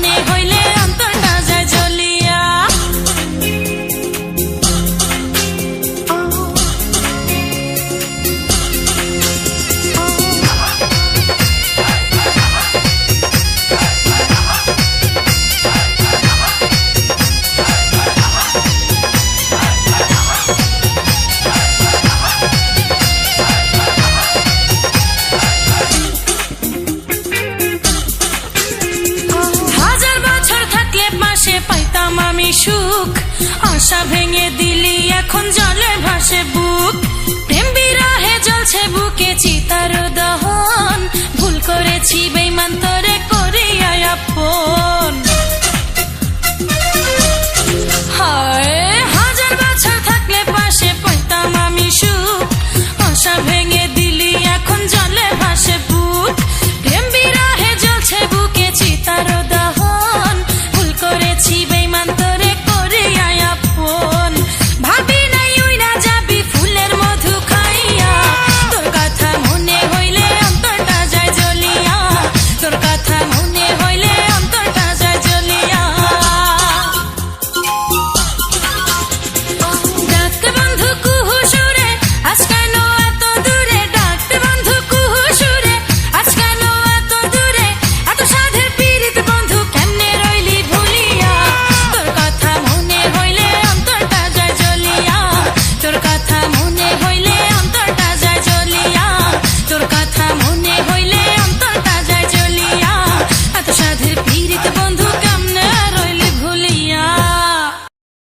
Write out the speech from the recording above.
সামনে হইলে আশা ভেঙে দিলি, এখন জলে ভাসে বুক। প্রেম বিরহে জ্বলছে বুকে, চিতার দহন। ভুল করেছি বেমান্তরে তরে করে আয়াপ্পন